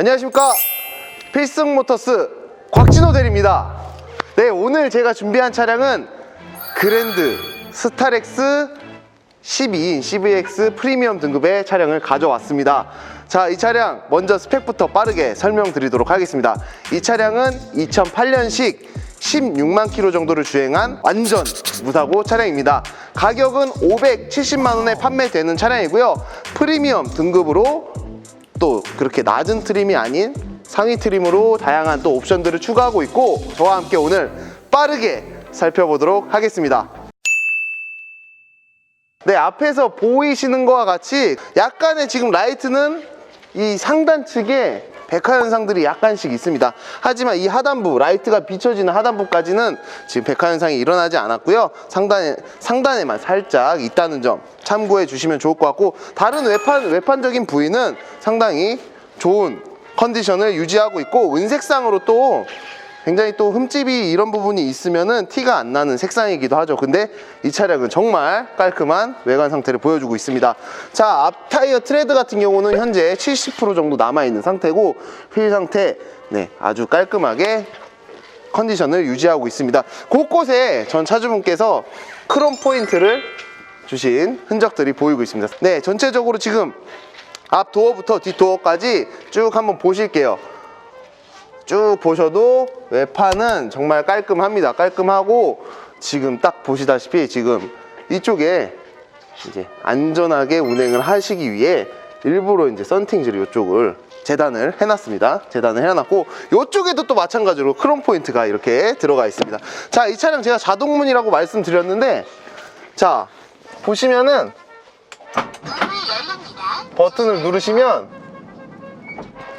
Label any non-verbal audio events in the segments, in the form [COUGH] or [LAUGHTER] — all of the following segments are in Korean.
안녕하십니까? 필승 모터스 곽진호 대리입니다. 네 오늘 제가 준비한 차량은 그랜드 스타렉스 12인 CVX 프리미엄 등급의 차량을 가져왔습니다. 자 이 차량 먼저 스펙부터 빠르게 설명드리도록 하겠습니다. 이 차량은 2008년식 16만 킬로 정도를 주행한 완전 무사고 차량입니다. 가격은 570만 원에 판매되는 차량이고요. 프리미엄 등급으로 또 그렇게 낮은 트림이 아닌 상위 트림으로 다양한 또 옵션들을 추가하고 있고 저와 함께 오늘 빠르게 살펴보도록 하겠습니다. 네, 앞에서 보이시는 것과 같이 약간의 지금 라이트는 이 상단 측에 백화 현상들이 약간씩 있습니다. 하지만 이 하단부, 라이트가 비춰지는 하단부까지는 지금 백화 현상이 일어나지 않았고요. 상단에, 상단에만 살짝 있다는 점 참고해 주시면 좋을 것 같고, 다른 외판, 외판적인 부위는 상당히 좋은 컨디션을 유지하고 있고, 은색상으로 또 굉장히 또 흠집이 이런 부분이 있으면은 티가 안 나는 색상이기도 하죠. 근데 이 차량은 정말 깔끔한 외관 상태를 보여주고 있습니다. 자, 앞 타이어 트레드 같은 경우는 현재 70% 정도 남아 있는 상태고 휠 상태 네, 아주 깔끔하게 컨디션을 유지하고 있습니다. 곳곳에 전 차주분께서 크롬 포인트를 주신 흔적들이 보이고 있습니다. 네, 전체적으로 지금 앞 도어부터 뒷 도어까지 쭉 한번 보실게요. 쭉 보셔도 외판은 정말 깔끔합니다. 깔끔하고 지금 딱 보시다시피 지금 이쪽에 이제 안전하게 운행을 하시기 위해 일부러 이제 썬팅지를 이쪽을 재단을 해놨습니다. 재단을 해놨고 이쪽에도 또 마찬가지로 크롬 포인트가 이렇게 들어가 있습니다. 자, 이 차량 제가 자동문이라고 말씀드렸는데 자 보시면은 버튼을 누르시면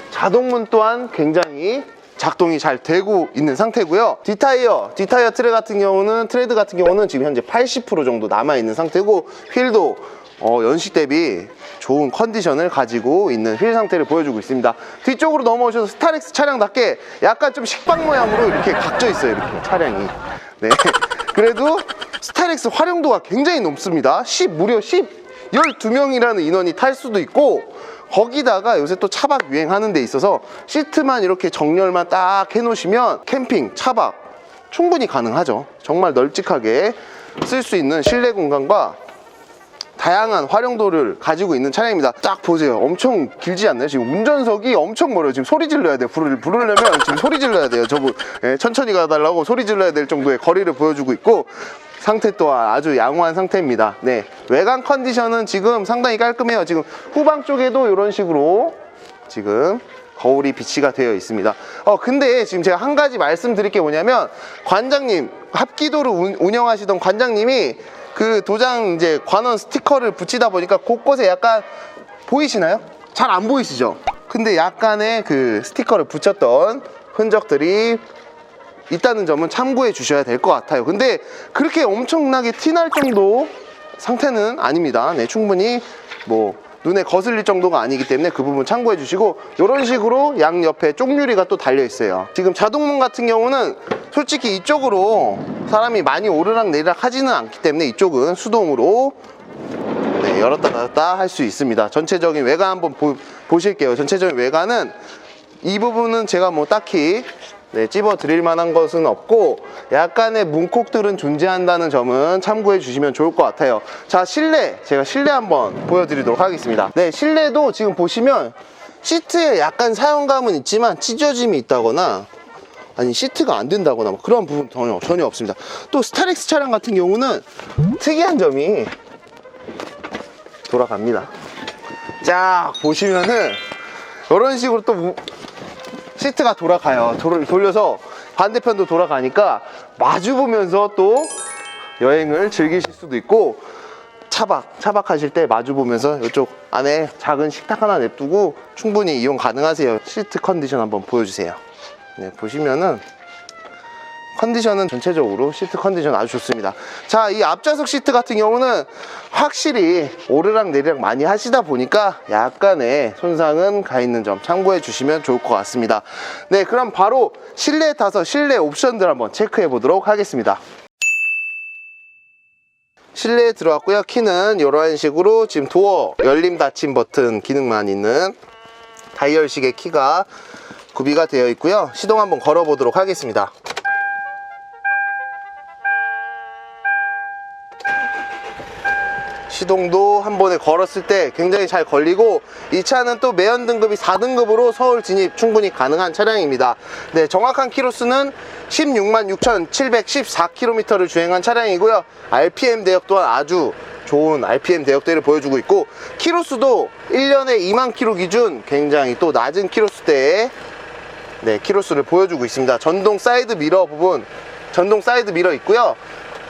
자동문 또한 굉장히 작동이 잘 되고 있는 상태고요. 뒷타이어, 뒷타이어 트레 같은 경우는 트레드 같은 경우는 지금 현재 80% 정도 남아 있는 상태고 휠도 어, 연식 대비 좋은 컨디션을 가지고 있는 휠 상태를 보여주고 있습니다. 뒤쪽으로 넘어오셔서 스타렉스 차량답게 약간 좀 식빵 모양으로 이렇게 각져 있어요. 이렇게 차량이. 네. [LAUGHS] 그래도 스타렉스 활용도가 굉장히 높습니다. 10, 무려 10, 12명이라는 인원이 탈 수도 있고 거기다가 요새 또 차박 유행하는 데 있어서 시트만 이렇게 정렬만 딱 해놓으시면 캠핑, 차박 충분히 가능하죠. 정말 널찍하게 쓸 수 있는 실내 공간과 다양한 활용도를 가지고 있는 차량입니다. 딱 보세요. 엄청 길지 않나요? 지금 운전석이 엄청 멀어요. 지금 소리 질러야 돼요. 부를, 부르려면 지금 소리 질러야 돼요. 저분 예, 천천히 가달라고 소리 질러야 될 정도의 거리를 보여주고 있고 상태 또한 아주 양호한 상태입니다. 네. 외관 컨디션은 지금 상당히 깔끔해요. 지금 후방 쪽에도 이런 식으로 지금 거울이 비치가 되어 있습니다. 어, 근데 지금 제가 한 가지 말씀드릴 게 뭐냐면 관장님, 합기도를 운- 운영하시던 관장님이 그 도장 이제 관원 스티커를 붙이다 보니까 곳곳에 약간 보이시나요? 잘 안 보이시죠? 근데 약간의 그 스티커를 붙였던 흔적들이 있다는 점은 참고해 주셔야 될 것 같아요. 근데 그렇게 엄청나게 티날 정도 상태는 아닙니다. 네, 충분히 뭐 눈에 거슬릴 정도가 아니기 때문에 그 부분 참고해 주시고 이런 식으로 양 옆에 쪽유리가 또 달려 있어요. 지금 자동문 같은 경우는 솔직히 이쪽으로 사람이 많이 오르락 내리락 하지는 않기 때문에 이쪽은 수동으로 네, 열었다 닫았다 할 수 있습니다. 전체적인 외관 한번 보, 보실게요. 전체적인 외관은 이 부분은 제가 뭐 딱히 네, 찝어 드릴 만한 것은 없고 약간의 문콕들은 존재한다는 점은 참고해 주시면 좋을 것 같아요. 자, 실내 제가 실내 한번 보여드리도록 하겠습니다. 네, 실내도 지금 보시면 시트에 약간 사용감은 있지만 찢어짐이 있다거나 아니 시트가 안 된다거나 뭐 그런 부분 전혀 전혀 없습니다. 또 스타렉스 차량 같은 경우는 특이한 점이 돌아갑니다. 쫙 보시면은 이런 식으로 또 우- 시트가 돌아가요. 돌, 돌려서 반대편도 돌아가니까 마주 보면서 또 여행을 즐기실 수도 있고 차박, 차박하실 때 마주 보면서 이쪽 안에 작은 식탁 하나 냅두고 충분히 이용 가능하세요. 시트 컨디션 한번 보여주세요. 네, 보시면은 컨디션은 전체적으로 시트 컨디션 아주 좋습니다. 자, 이 앞좌석 시트 같은 경우는 확실히 오르락 내리락 많이 하시다 보니까 약간의 손상은 가 있는 점 참고해 주시면 좋을 것 같습니다. 네, 그럼 바로 실내에 타서 실내 옵션들 한번 체크해 보도록 하겠습니다. 실내에 들어왔고요. 키는 이런 식으로 지금 도어 열림 닫힘 버튼 기능만 있는 다이얼식의 키가 구비가 되어 있고요. 시동 한번 걸어 보도록 하겠습니다. 시동도 한 번에 걸었을 때 굉장히 잘 걸리고 이 차는 또 매연 등급이 4등급으로 서울 진입 충분히 가능한 차량입니다. 네, 정확한 키로수는 16만 6,714km를 주행한 차량이고요. RPM 대역 또한 아주 좋은 RPM 대역대를 보여주고 있고 키로수도 1년에 2만 킬로 기준 굉장히 또 낮은 키로수대에 네, 키로수를 보여주고 있습니다. 전동 사이드 미러 부분, 전동 사이드 미러 있고요.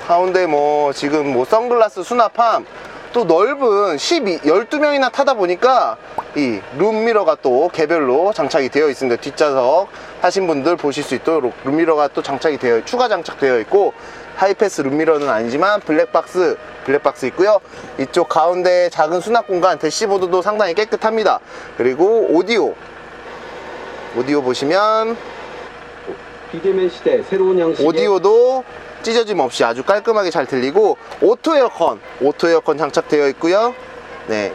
가운데 뭐 지금 뭐 선글라스 수납함, 또 넓은 12, 12명이나 타다 보니까 이 룸미러가 또 개별로 장착이 되어 있습니다. 뒷좌석 하신 분들 보실 수 있도록 룸미러가 또 장착이 되어 추가 장착되어 있고 하이패스 룸미러는 아니지만 블랙박스 블랙박스 있고요. 이쪽 가운데 작은 수납 공간 대시보드도 상당히 깨끗합니다. 그리고 오디오 오디오 보시면 비대면 시대 새로운 형식의 오디오도 찢어짐 없이 아주 깔끔하게 잘 들리고 오토 에어컨 오토 에어컨 장착되어 있고요 네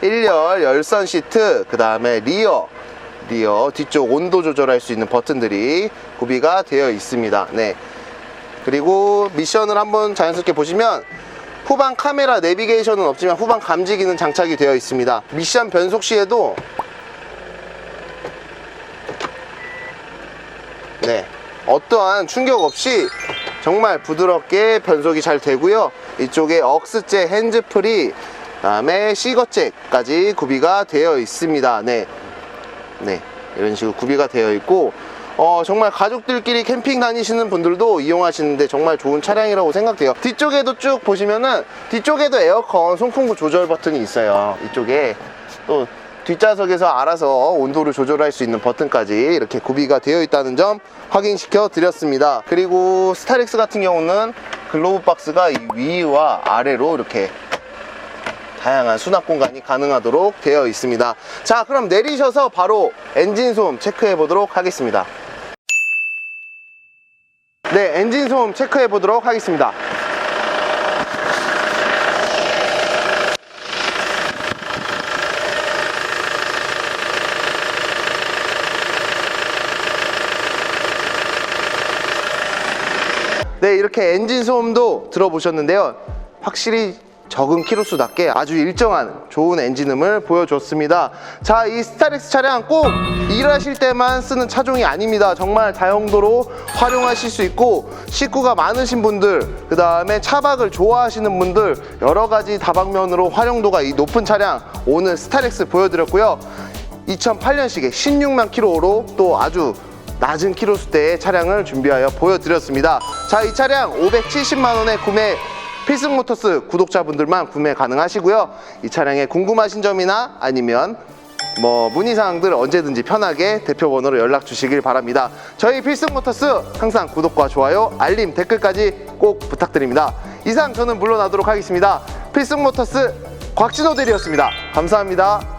1열 열선 시트 그 다음에 리어 리어 뒤쪽 온도 조절할 수 있는 버튼들이 구비가 되어 있습니다 네 그리고 미션을 한번 자연스럽게 보시면 후방 카메라 내비게이션은 없지만 후방 감지기는 장착이 되어 있습니다 미션 변속 시에도 네. 어떠한 충격 없이 정말 부드럽게 변속이 잘 되고요. 이쪽에 억스잭, 핸즈프리, 그다음에 시거잭까지 구비가 되어 있습니다. 네. 네. 이런 식으로 구비가 되어 있고 어, 정말 가족들끼리 캠핑 다니시는 분들도 이용하시는데 정말 좋은 차량이라고 생각돼요. 뒤쪽에도 쭉 보시면은 뒤쪽에도 에어컨 송풍구 조절 버튼이 있어요. 이쪽에 또 뒷좌석에서 알아서 온도를 조절할 수 있는 버튼까지 이렇게 구비가 되어 있다는 점 확인시켜 드렸습니다. 그리고 스타렉스 같은 경우는 글로브 박스가 이 위와 아래로 이렇게 다양한 수납 공간이 가능하도록 되어 있습니다. 자, 그럼 내리셔서 바로 엔진 소음 체크해 보도록 하겠습니다. 네, 엔진 소음 체크해 보도록 하겠습니다. 네, 이렇게 엔진 소음도 들어보셨는데요. 확실히 적은 키로수답게 아주 일정한 좋은 엔진음을 보여줬습니다. 자, 이 스타렉스 차량 꼭 일하실 때만 쓰는 차종이 아닙니다. 정말 다용도로 활용하실 수 있고 식구가 많으신 분들, 그 다음에 차박을 좋아하시는 분들 여러 가지 다방면으로 활용도가 이 높은 차량 오늘 스타렉스 보여드렸고요. 2008년식의 16만 킬로로 또 아주 낮은 키로수대의 차량을 준비하여 보여드렸습니다. 자, 이 차량 570만 원에 구매 필승 모터스 구독자분들만 구매 가능하시고요. 이 차량에 궁금하신 점이나 아니면 뭐 문의 사항들 언제든지 편하게 대표 번호로 연락 주시길 바랍니다. 저희 필승 모터스 항상 구독과 좋아요, 알림, 댓글까지 꼭 부탁드립니다. 이상 저는 물러나도록 하겠습니다. 필승 모터스 곽진호 대리였습니다. 감사합니다.